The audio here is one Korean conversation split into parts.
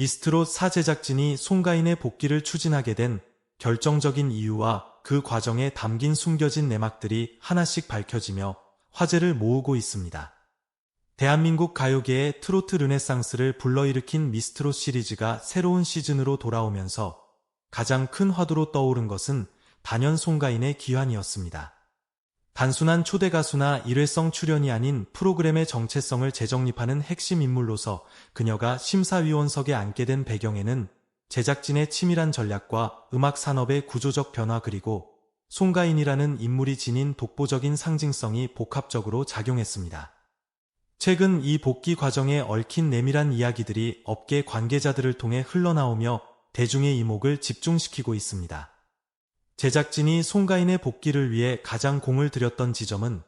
이스트롯 사 제작진이 송가인의 복귀를 추진하게 된 결정적인 이유와 그 과정에 담긴 숨겨진 내막들이 하나씩 밝혀지며 화제를 모으고 있습니다. 대한민국 가요계의 트로트 르네상스를 불러일으킨 미스트롯 시리즈가 새로운 시즌으로 돌아오면서 가장 큰 화두로 떠오른 것은 단연 송가인의 기환이었습니다. 단순한 초대 가수나 일회성 출연이 아닌 프로그램의 정체성을 재정립하는 핵심 인물로서 그녀가 심사위원석에 앉게 된 배경에는 제작진의 치밀한 전략과 음악 산업의 구조적 변화 그리고 송가인이라는 인물이 지닌 독보적인 상징성이 복합적으로 작용했습니다. 최근 이 복귀 과정에 얽힌 내밀한 이야기들이 업계 관계자들을 통해 흘러나오며 대중의 이목을 집중시키고 있습니다. 제작진이 송가인의 복귀를 위해 가장 공을 들였던 지점은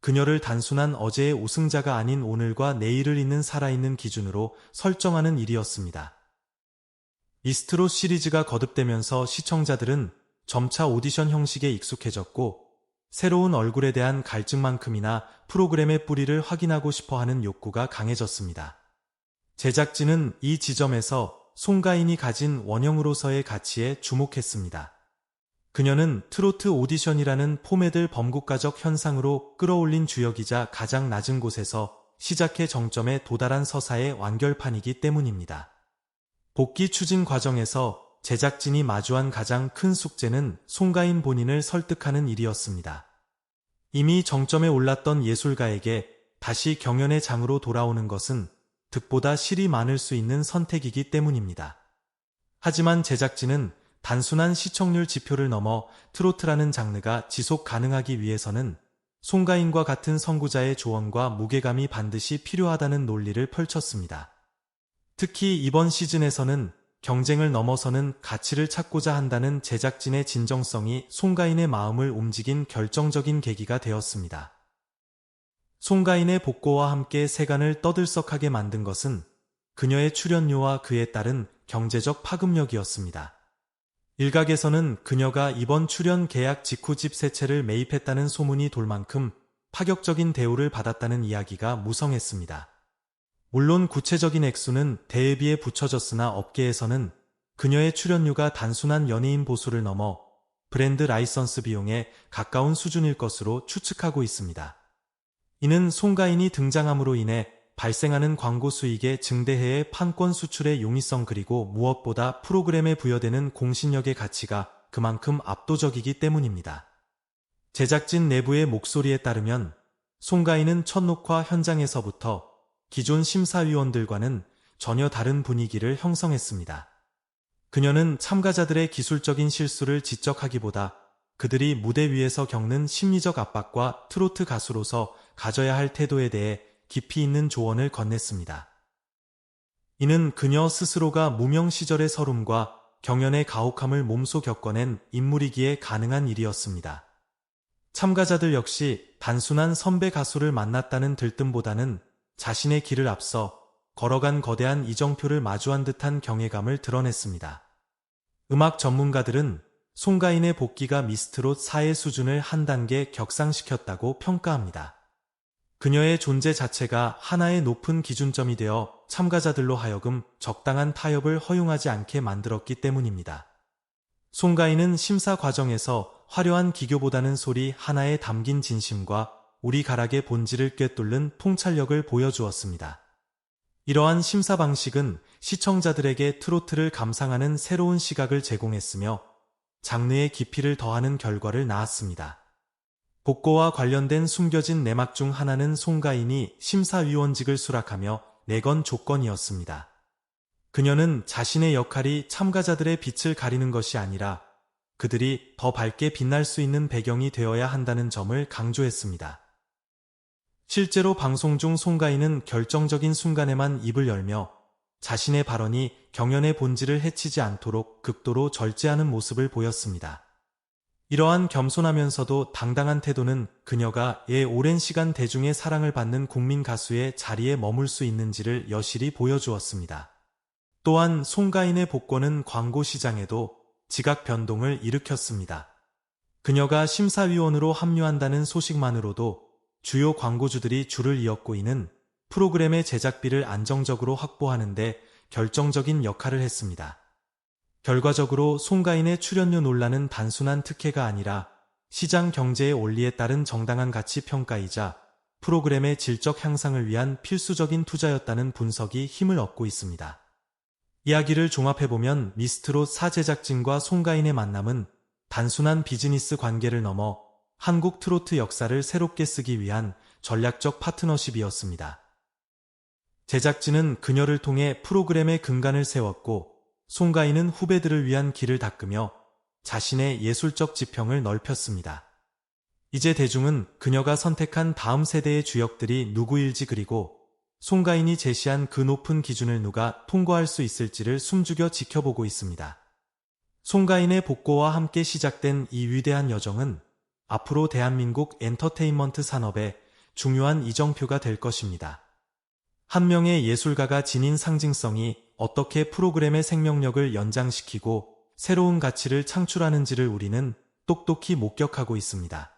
그녀를 단순한 어제의 우승자가 아닌 오늘과 내일을 잇는 살아있는 기준으로 설정하는 일이었습니다. 이스트로 시리즈가 거듭되면서 시청자들은 점차 오디션 형식에 익숙해졌고 새로운 얼굴에 대한 갈증만큼이나 프로그램의 뿌리를 확인하고 싶어 하는 욕구가 강해졌습니다. 제작진은 이 지점에서 송가인이 가진 원형으로서의 가치에 주목했습니다. 그녀는 트로트 오디션이라는 포메들 범국가적 현상으로 끌어올린 주역이자 가장 낮은 곳에서 시작해 정점에 도달한 서사의 완결판이기 때문입니다. 복귀 추진 과정에서 제작진이 마주한 가장 큰 숙제는 송가인 본인을 설득하는 일이었습니다. 이미 정점에 올랐던 예술가에게 다시 경연의 장으로 돌아오는 것은 득보다 실이 많을 수 있는 선택이기 때문입니다. 하지만 제작진은 단순한 시청률 지표를 넘어 트로트라는 장르가 지속 가능하기 위해서는 송가인과 같은 선구자의 조언과 무게감이 반드시 필요하다는 논리를 펼쳤습니다. 특히 이번 시즌에서는 경쟁을 넘어서는 가치를 찾고자 한다는 제작진의 진정성이 송가인의 마음을 움직인 결정적인 계기가 되었습니다. 송가인의 복고와 함께 세간을 떠들썩하게 만든 것은 그녀의 출연료와 그에 따른 경제적 파급력이었습니다. 일각에서는 그녀가 이번 출연 계약 직후 집 세 채를 매입했다는 소문이 돌 만큼 파격적인 대우를 받았다는 이야기가 무성했습니다. 물론 구체적인 액수는 대비에 붙여졌으나 업계에서는 그녀의 출연료가 단순한 연예인 보수를 넘어 브랜드 라이선스 비용에 가까운 수준일 것으로 추측하고 있습니다. 이는 송가인이 등장함으로 인해 발생하는 광고 수익의 증대해의 판권 수출의 용이성 그리고 무엇보다 프로그램에 부여되는 공신력의 가치가 그만큼 압도적이기 때문입니다. 제작진 내부의 목소리에 따르면 송가인은 첫 녹화 현장에서부터 기존 심사위원들과는 전혀 다른 분위기를 형성했습니다. 그녀는 참가자들의 기술적인 실수를 지적하기보다 그들이 무대 위에서 겪는 심리적 압박과 트로트 가수로서 가져야 할 태도에 대해 깊이 있는 조언을 건넸습니다. 이는 그녀 스스로가 무명 시절의 서름과 경연의 가혹함을 몸소 겪어낸 인물이기에 가능한 일이었습니다. 참가자들 역시 단순한 선배 가수를 만났다는 들뜸보다는 자신의 길을 앞서 걸어간 거대한 이정표를 마주한 듯한 경외감을 드러냈습니다. 음악 전문가들은 송가인의 복귀가 미스트롯 사의 수준을 한 단계 격상시켰다고 평가합니다. 그녀의 존재 자체가 하나의 높은 기준점이 되어 참가자들로 하여금 적당한 타협을 허용하지 않게 만들었기 때문입니다. 송가인은 심사 과정에서 화려한 기교보다는 소리 하나에 담긴 진심과 우리 가락의 본질을 꿰뚫는 통찰력을 보여주었습니다. 이러한 심사 방식은 시청자들에게 트로트를 감상하는 새로운 시각을 제공했으며 장르의 깊이를 더하는 결과를 낳았습니다. 복고와 관련된 숨겨진 내막 중 하나는 송가인이 심사위원직을 수락하며 내건 조건이었습니다. 그녀는 자신의 역할이 참가자들의 빛을 가리는 것이 아니라 그들이 더 밝게 빛날 수 있는 배경이 되어야 한다는 점을 강조했습니다. 실제로 방송 중 송가인은 결정적인 순간에만 입을 열며 자신의 발언이 경연의 본질을 해치지 않도록 극도로 절제하는 모습을 보였습니다. 이러한 겸손하면서도 당당한 태도는 그녀가 예 오랜 시간 대중의 사랑을 받는 국민 가수의 자리에 머물 수 있는지를 여실히 보여주었습니다. 또한 송가인의 복권은 광고 시장에도 지각 변동을 일으켰습니다. 그녀가 심사위원으로 합류한다는 소식만으로도 주요 광고주들이 줄을 이었고 이는 프로그램의 제작비를 안정적으로 확보하는 데 결정적인 역할을 했습니다. 결과적으로 송가인의 출연료 논란은 단순한 특혜가 아니라 시장 경제의 원리에 따른 정당한 가치 평가이자 프로그램의 질적 향상을 위한 필수적인 투자였다는 분석이 힘을 얻고 있습니다. 이야기를 종합해보면 미스트롯 사제작진과 송가인의 만남은 단순한 비즈니스 관계를 넘어 한국 트로트 역사를 새롭게 쓰기 위한 전략적 파트너십이었습니다. 제작진은 그녀를 통해 프로그램의 근간을 세웠고 송가인은 후배들을 위한 길을 닦으며 자신의 예술적 지평을 넓혔습니다. 이제 대중은 그녀가 선택한 다음 세대의 주역들이 누구일지 그리고 송가인이 제시한 그 높은 기준을 누가 통과할 수 있을지를 숨죽여 지켜보고 있습니다. 송가인의 복고와 함께 시작된 이 위대한 여정은 앞으로 대한민국 엔터테인먼트 산업의 중요한 이정표가 될 것입니다. 한 명의 예술가가 지닌 상징성이 어떻게 프로그램의 생명력을 연장시키고 새로운 가치를 창출하는지를 우리는 똑똑히 목격하고 있습니다.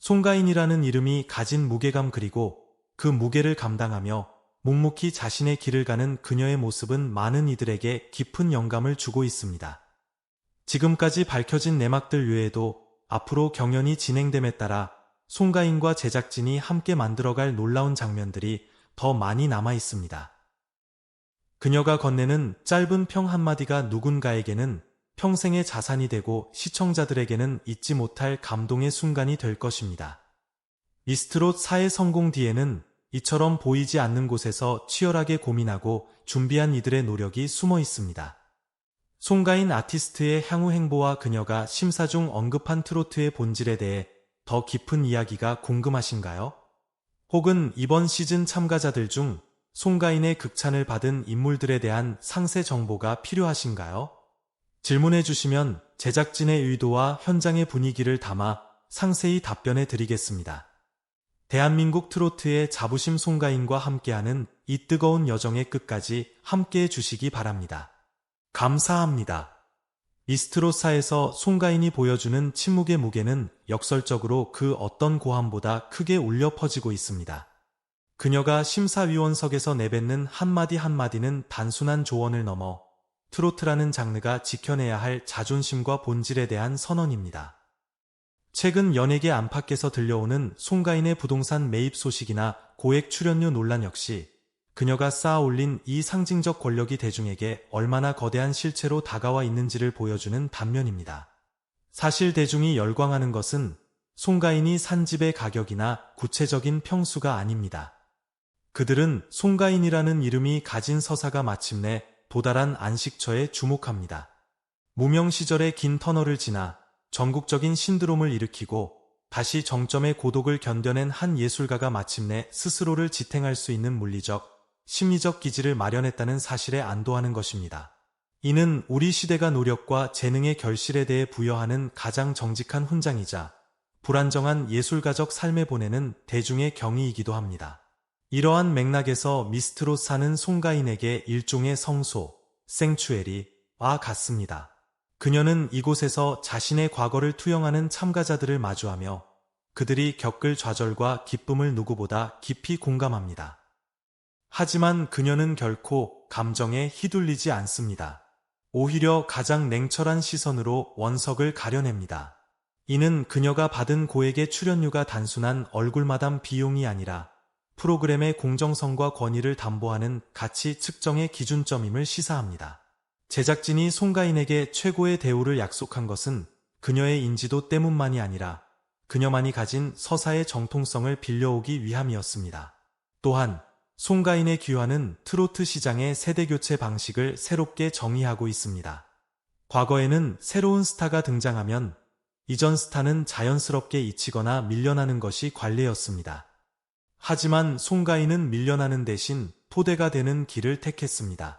송가인이라는 이름이 가진 무게감 그리고 그 무게를 감당하며 묵묵히 자신의 길을 가는 그녀의 모습은 많은 이들에게 깊은 영감을 주고 있습니다. 지금까지 밝혀진 내막들 외에도 앞으로 경연이 진행됨에 따라 송가인과 제작진이 함께 만들어갈 놀라운 장면들이 더 많이 남아 있습니다. 그녀가 건네는 짧은 평 한마디가 누군가에게는 평생의 자산이 되고 시청자들에게는 잊지 못할 감동의 순간이 될 것입니다. 미스트롯 사의 성공 뒤에는 이처럼 보이지 않는 곳에서 치열하게 고민하고 준비한 이들의 노력이 숨어 있습니다. 송가인 아티스트의 향후 행보와 그녀가 심사 중 언급한 트로트의 본질에 대해 더 깊은 이야기가 궁금하신가요? 혹은 이번 시즌 참가자들 중 송가인의 극찬을 받은 인물들에 대한 상세 정보가 필요하신가요? 질문해 주시면 제작진의 의도와 현장의 분위기를 담아 상세히 답변해 드리겠습니다. 대한민국 트로트의 자부심 송가인과 함께하는 이 뜨거운 여정의 끝까지 함께해 주시기 바랍니다. 감사합니다. 이스트로사에서 송가인이 보여주는 침묵의 무게는 역설적으로 그 어떤 고함보다 크게 울려 퍼지고 있습니다. 그녀가 심사위원석에서 내뱉는 한마디 한마디는 단순한 조언을 넘어 트로트라는 장르가 지켜내야 할 자존심과 본질에 대한 선언입니다. 최근 연예계 안팎에서 들려오는 송가인의 부동산 매입 소식이나 고액 출연료 논란 역시 그녀가 쌓아올린 이 상징적 권력이 대중에게 얼마나 거대한 실체로 다가와 있는지를 보여주는 단면입니다. 사실 대중이 열광하는 것은 송가인이 산 집의 가격이나 구체적인 평수가 아닙니다. 그들은 송가인이라는 이름이 가진 서사가 마침내 도달한 안식처에 주목합니다. 무명 시절의 긴 터널을 지나 전국적인 신드롬을 일으키고 다시 정점의 고독을 견뎌낸 한 예술가가 마침내 스스로를 지탱할 수 있는 물리적, 심리적 기지를 마련했다는 사실에 안도하는 것입니다. 이는 우리 시대가 노력과 재능의 결실에 대해 부여하는 가장 정직한 훈장이자 불안정한 예술가적 삶에 보내는 대중의 경의이기도 합니다. 이러한 맥락에서 미스트로 사는 송가인에게 일종의 성소, 생추에리와 같습니다. 그녀는 이곳에서 자신의 과거를 투영하는 참가자들을 마주하며 그들이 겪을 좌절과 기쁨을 누구보다 깊이 공감합니다. 하지만 그녀는 결코 감정에 휘둘리지 않습니다. 오히려 가장 냉철한 시선으로 원석을 가려냅니다. 이는 그녀가 받은 고액의 출연료가 단순한 얼굴마담 비용이 아니라 프로그램의 공정성과 권위를 담보하는 가치 측정의 기준점임을 시사합니다. 제작진이 송가인에게 최고의 대우를 약속한 것은 그녀의 인지도 때문만이 아니라 그녀만이 가진 서사의 정통성을 빌려오기 위함이었습니다. 또한 송가인의 귀환은 트로트 시장의 세대교체 방식을 새롭게 정의하고 있습니다. 과거에는 새로운 스타가 등장하면 이전 스타는 자연스럽게 잊히거나 밀려나는 것이 관례였습니다. 하지만 송가인은 밀려나는 대신 토대가 되는 길을 택했습니다.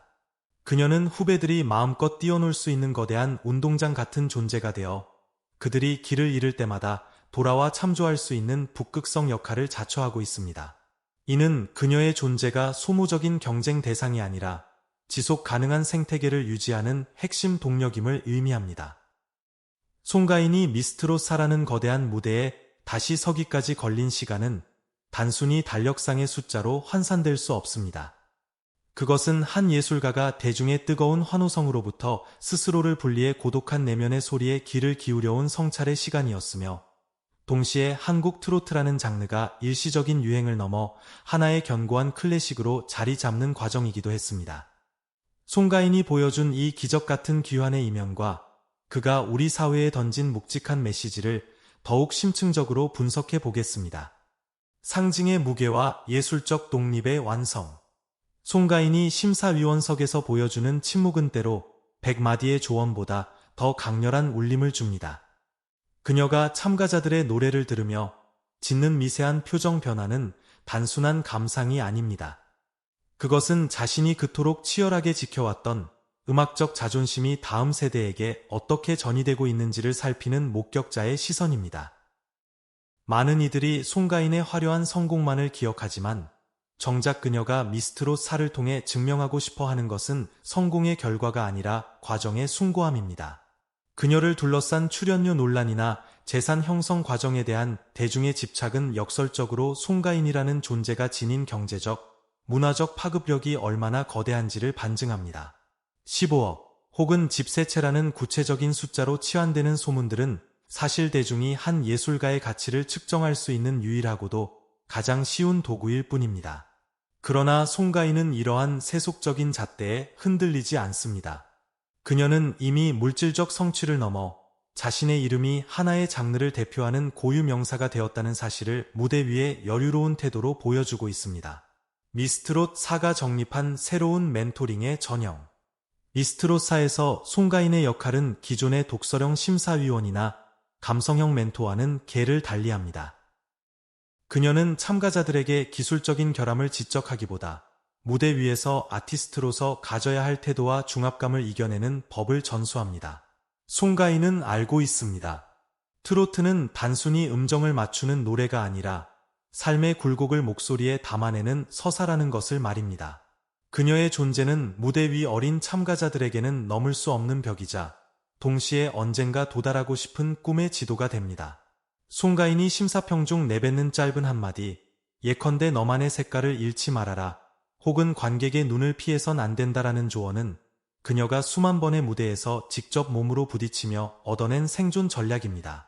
그녀는 후배들이 마음껏 뛰어놀 수 있는 거대한 운동장 같은 존재가 되어 그들이 길을 잃을 때마다 돌아와 참조할 수 있는 북극성 역할을 자처하고 있습니다. 이는 그녀의 존재가 소모적인 경쟁 대상이 아니라 지속 가능한 생태계를 유지하는 핵심 동력임을 의미합니다. 송가인이 미스트로 사라는 거대한 무대에 다시 서기까지 걸린 시간은 단순히 달력상의 숫자로 환산될 수 없습니다. 그것은 한 예술가가 대중의 뜨거운 환호성으로부터 스스로를 분리해 고독한 내면의 소리에 귀를 기울여온 성찰의 시간이었으며 동시에 한국 트로트라는 장르가 일시적인 유행을 넘어 하나의 견고한 클래식으로 자리 잡는 과정이기도 했습니다. 송가인이 보여준 이 기적 같은 귀환의 이면과 그가 우리 사회에 던진 묵직한 메시지를 더욱 심층적으로 분석해 보겠습니다. 상징의 무게와 예술적 독립의 완성. 송가인이 심사위원석에서 보여주는 침묵은 때로 백마디의 조언보다 더 강렬한 울림을 줍니다. 그녀가 참가자들의 노래를 들으며 짓는 미세한 표정 변화는 단순한 감상이 아닙니다. 그것은 자신이 그토록 치열하게 지켜왔던 음악적 자존심이 다음 세대에게 어떻게 전이되고 있는지를 살피는 목격자의 시선입니다. 많은 이들이 송가인의 화려한 성공만을 기억하지만 정작 그녀가 미스트롯 사를 통해 증명하고 싶어 하는 것은 성공의 결과가 아니라 과정의 숭고함입니다. 그녀를 둘러싼 출연료 논란이나 재산 형성 과정에 대한 대중의 집착은 역설적으로 송가인이라는 존재가 지닌 경제적, 문화적 파급력이 얼마나 거대한지를 반증합니다. 15억 혹은 집세채라는 구체적인 숫자로 치환되는 소문들은 사실 대중이 한 예술가의 가치를 측정할 수 있는 유일하고도 가장 쉬운 도구일 뿐입니다. 그러나 송가인은 이러한 세속적인 잣대에 흔들리지 않습니다. 그녀는 이미 물질적 성취를 넘어 자신의 이름이 하나의 장르를 대표하는 고유 명사가 되었다는 사실을 무대 위에 여유로운 태도로 보여주고 있습니다. 미스트롯 사가 정립한 새로운 멘토링의 전형. 미스트롯사에서 송가인의 역할은 기존의 독서령 심사위원이나 감성형 멘토와는 개를 달리합니다. 그녀는 참가자들에게 기술적인 결함을 지적하기보다 무대 위에서 아티스트로서 가져야 할 태도와 중압감을 이겨내는 법을 전수합니다. 송가인은 알고 있습니다. 트로트는 단순히 음정을 맞추는 노래가 아니라 삶의 굴곡을 목소리에 담아내는 서사라는 것을 말입니다. 그녀의 존재는 무대 위 어린 참가자들에게는 넘을 수 없는 벽이자 동시에 언젠가 도달하고 싶은 꿈의 지도가 됩니다. 송가인이 심사평 중 내뱉는 짧은 한마디, 예컨대 너만의 색깔을 잃지 말아라, 혹은 관객의 눈을 피해선 안 된다라는 조언은 그녀가 수만 번의 무대에서 직접 몸으로 부딪히며 얻어낸 생존 전략입니다.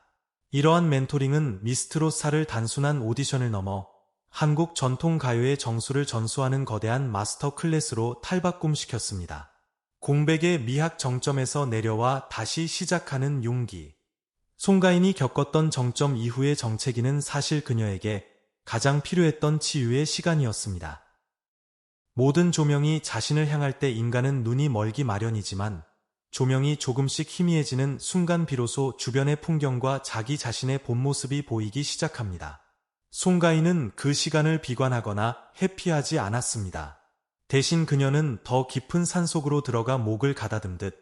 이러한 멘토링은 미스트로사를 단순한 오디션을 넘어 한국 전통 가요의 정수를 전수하는 거대한 마스터 클래스로 탈바꿈시켰습니다. 공백의 미학 정점에서 내려와 다시 시작하는 용기. 송가인이 겪었던 정점 이후의 정체기는 사실 그녀에게 가장 필요했던 치유의 시간이었습니다. 모든 조명이 자신을 향할 때 인간은 눈이 멀기 마련이지만 조명이 조금씩 희미해지는 순간 비로소 주변의 풍경과 자기 자신의 본 모습이 보이기 시작합니다. 송가인은 그 시간을 비관하거나 회피하지 않았습니다. 대신 그녀는 더 깊은 산속으로 들어가 목을 가다듬 듯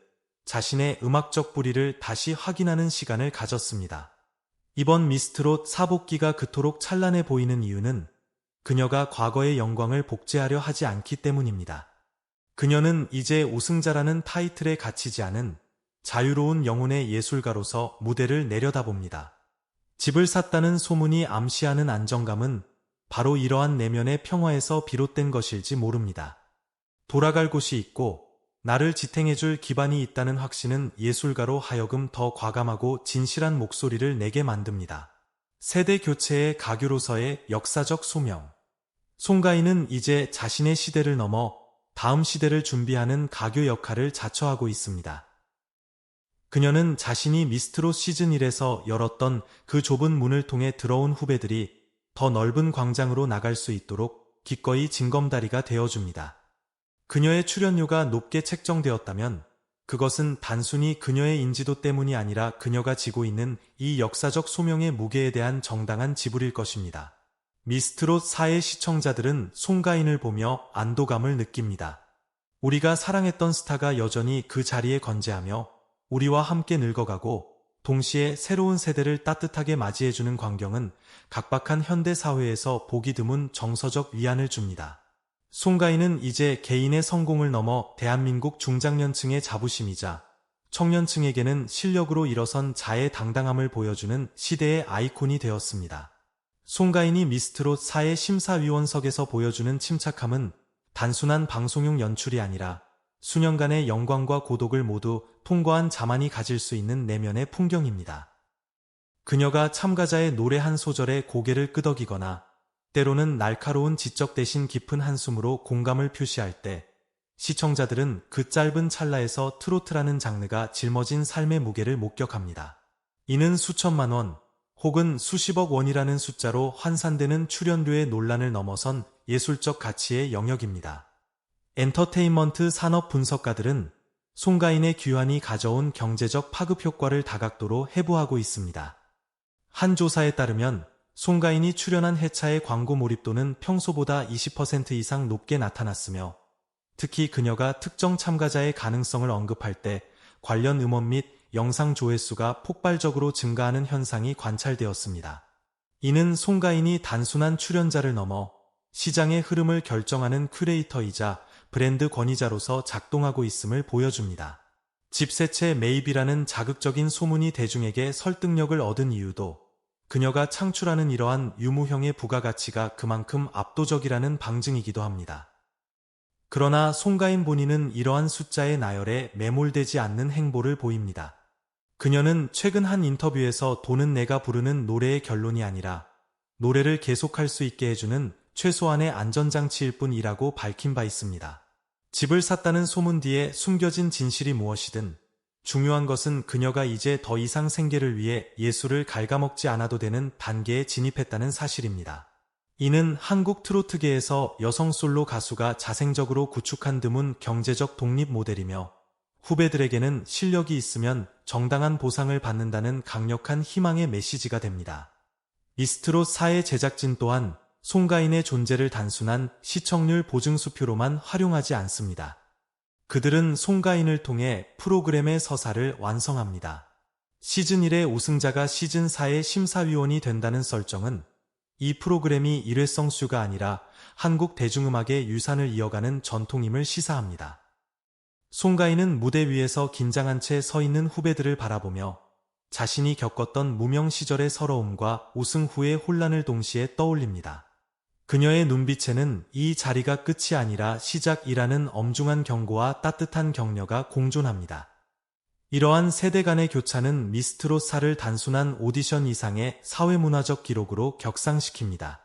자신의 음악적 뿌리를 다시 확인하는 시간을 가졌습니다. 이번 미스트롯 사복기가 그토록 찬란해 보이는 이유는 그녀가 과거의 영광을 복제하려 하지 않기 때문입니다. 그녀는 이제 우승자라는 타이틀에 갇히지 않은 자유로운 영혼의 예술가로서 무대를 내려다봅니다. 집을 샀다는 소문이 암시하는 안정감은 바로 이러한 내면의 평화에서 비롯된 것일지 모릅니다. 돌아갈 곳이 있고 나를 지탱해줄 기반이 있다는 확신은 예술가로 하여금 더 과감하고 진실한 목소리를 내게 만듭니다. 세대 교체의 가교로서의 역사적 소명. 송가인은 이제 자신의 시대를 넘어 다음 시대를 준비하는 가교 역할을 자처하고 있습니다. 그녀는 자신이 미스트로 시즌 1에서 열었던 그 좁은 문을 통해 들어온 후배들이 더 넓은 광장으로 나갈 수 있도록 기꺼이 징검다리가 되어줍니다. 그녀의 출연료가 높게 책정되었다면 그것은 단순히 그녀의 인지도 때문이 아니라 그녀가 지고 있는 이 역사적 소명의 무게에 대한 정당한 지불일 것입니다. 미스트롯 사의 시청자들은 송가인을 보며 안도감을 느낍니다. 우리가 사랑했던 스타가 여전히 그 자리에 건재하며 우리와 함께 늙어가고 동시에 새로운 세대를 따뜻하게 맞이해주는 광경은 각박한 현대 사회에서 보기 드문 정서적 위안을 줍니다. 송가인은 이제 개인의 성공을 넘어 대한민국 중장년층의 자부심이자 청년층에게는 실력으로 일어선 자의 당당함을 보여주는 시대의 아이콘이 되었습니다. 송가인이 미스트롯 사회 심사위원석에서 보여주는 침착함은 단순한 방송용 연출이 아니라 수년간의 영광과 고독을 모두 통과한 자만이 가질 수 있는 내면의 풍경입니다. 그녀가 참가자의 노래 한 소절에 고개를 끄덕이거나 때로는 날카로운 지적 대신 깊은 한숨으로 공감을 표시할 때 시청자들은 그 짧은 찰나에서 트로트라는 장르가 짊어진 삶의 무게를 목격합니다. 이는 수천만 원 혹은 수십억 원이라는 숫자로 환산되는 출연료의 논란을 넘어선 예술적 가치의 영역입니다. 엔터테인먼트 산업 분석가들은 송가인의 귀환이 가져온 경제적 파급 효과를 다각도로 해부하고 있습니다. 한 조사에 따르면 송가인이 출연한 회차의 광고 몰입도는 평소보다 20% 이상 높게 나타났으며 특히 그녀가 특정 참가자의 가능성을 언급할 때 관련 음원 및 영상 조회수가 폭발적으로 증가하는 현상이 관찰되었습니다. 이는 송가인이 단순한 출연자를 넘어 시장의 흐름을 결정하는 큐레이터이자 브랜드 권위자로서 작동하고 있음을 보여줍니다. 집세채 매입이라는 자극적인 소문이 대중에게 설득력을 얻은 이유도 그녀가 창출하는 이러한 유무형의 부가가치가 그만큼 압도적이라는 방증이기도 합니다. 그러나 송가인 본인은 이러한 숫자의 나열에 매몰되지 않는 행보를 보입니다. 그녀는 최근 한 인터뷰에서 돈은 내가 부르는 노래의 결론이 아니라 노래를 계속할 수 있게 해주는 최소한의 안전장치일 뿐이라고 밝힌 바 있습니다. 집을 샀다는 소문 뒤에 숨겨진 진실이 무엇이든 중요한 것은 그녀가 이제 더 이상 생계를 위해 예술을 갉아먹지 않아도 되는 단계에 진입했다는 사실입니다. 이는 한국 트로트계에서 여성 솔로 가수가 자생적으로 구축한 드문 경제적 독립 모델이며 후배들에게는 실력이 있으면 정당한 보상을 받는다는 강력한 희망의 메시지가 됩니다. 미스트롯 사의 제작진 또한 송가인의 존재를 단순한 시청률 보증수표로만 활용하지 않습니다. 그들은 송가인을 통해 프로그램의 서사를 완성합니다. 시즌 1의 우승자가 시즌 4의 심사위원이 된다는 설정은 이 프로그램이 일회성수가 아니라 한국 대중음악의 유산을 이어가는 전통임을 시사합니다. 송가인은 무대 위에서 긴장한 채 서 있는 후배들을 바라보며 자신이 겪었던 무명 시절의 서러움과 우승 후의 혼란을 동시에 떠올립니다. 그녀의 눈빛에는 이 자리가 끝이 아니라 시작이라는 엄중한 경고와 따뜻한 격려가 공존합니다. 이러한 세대 간의 교차는 미스트로사를 단순한 오디션 이상의 사회문화적 기록으로 격상시킵니다.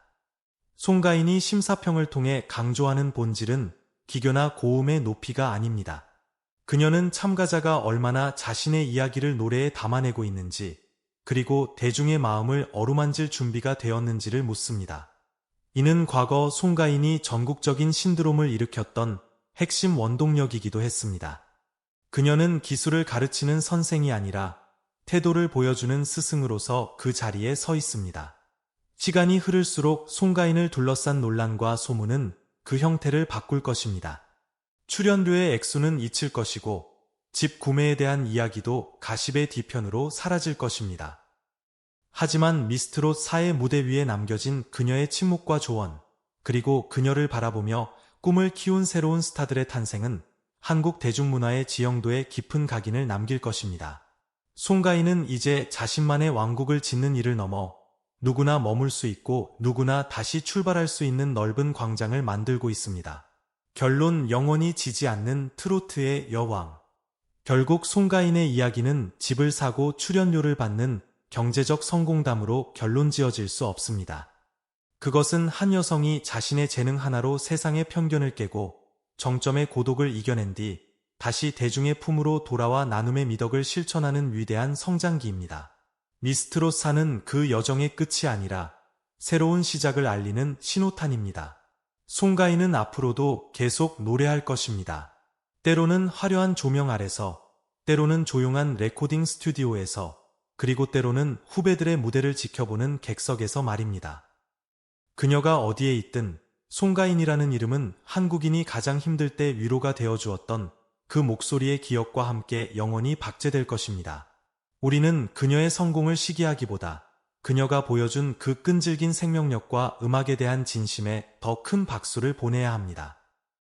송가인이 심사평을 통해 강조하는 본질은 기교나 고음의 높이가 아닙니다. 그녀는 참가자가 얼마나 자신의 이야기를 노래에 담아내고 있는지, 그리고 대중의 마음을 어루만질 준비가 되었는지를 묻습니다. 이는 과거 송가인이 전국적인 신드롬을 일으켰던 핵심 원동력이기도 했습니다. 그녀는 기술을 가르치는 선생이 아니라 태도를 보여주는 스승으로서 그 자리에 서 있습니다. 시간이 흐를수록 송가인을 둘러싼 논란과 소문은 그 형태를 바꿀 것입니다. 출연료의 액수는 잊힐 것이고 집 구매에 대한 이야기도 가십의 뒤편으로 사라질 것입니다. 하지만 미스트롯 사의 무대 위에 남겨진 그녀의 침묵과 조언, 그리고 그녀를 바라보며 꿈을 키운 새로운 스타들의 탄생은 한국 대중문화의 지형도에 깊은 각인을 남길 것입니다. 송가인은 이제 자신만의 왕국을 짓는 일을 넘어 누구나 머물 수 있고 누구나 다시 출발할 수 있는 넓은 광장을 만들고 있습니다. 결론 영원히 지지 않는 트로트의 여왕. 결국 송가인의 이야기는 집을 사고 출연료를 받는 경제적 성공담으로 결론 지어질 수 없습니다. 그것은 한 여성이 자신의 재능 하나로 세상의 편견을 깨고 정점의 고독을 이겨낸 뒤 다시 대중의 품으로 돌아와 나눔의 미덕을 실천하는 위대한 성장기입니다. 미스트로사는 그 여정의 끝이 아니라 새로운 시작을 알리는 신호탄입니다. 송가인은 앞으로도 계속 노래할 것입니다. 때로는 화려한 조명 아래서, 때로는 조용한 레코딩 스튜디오에서, 그리고 때로는 후배들의 무대를 지켜보는 객석에서 말입니다. 그녀가 어디에 있든 송가인이라는 이름은 한국인이 가장 힘들 때 위로가 되어 주었던 그 목소리의 기억과 함께 영원히 박제될 것입니다. 우리는 그녀의 성공을 시기하기보다 그녀가 보여준 그 끈질긴 생명력과 음악에 대한 진심에 더 큰 박수를 보내야 합니다.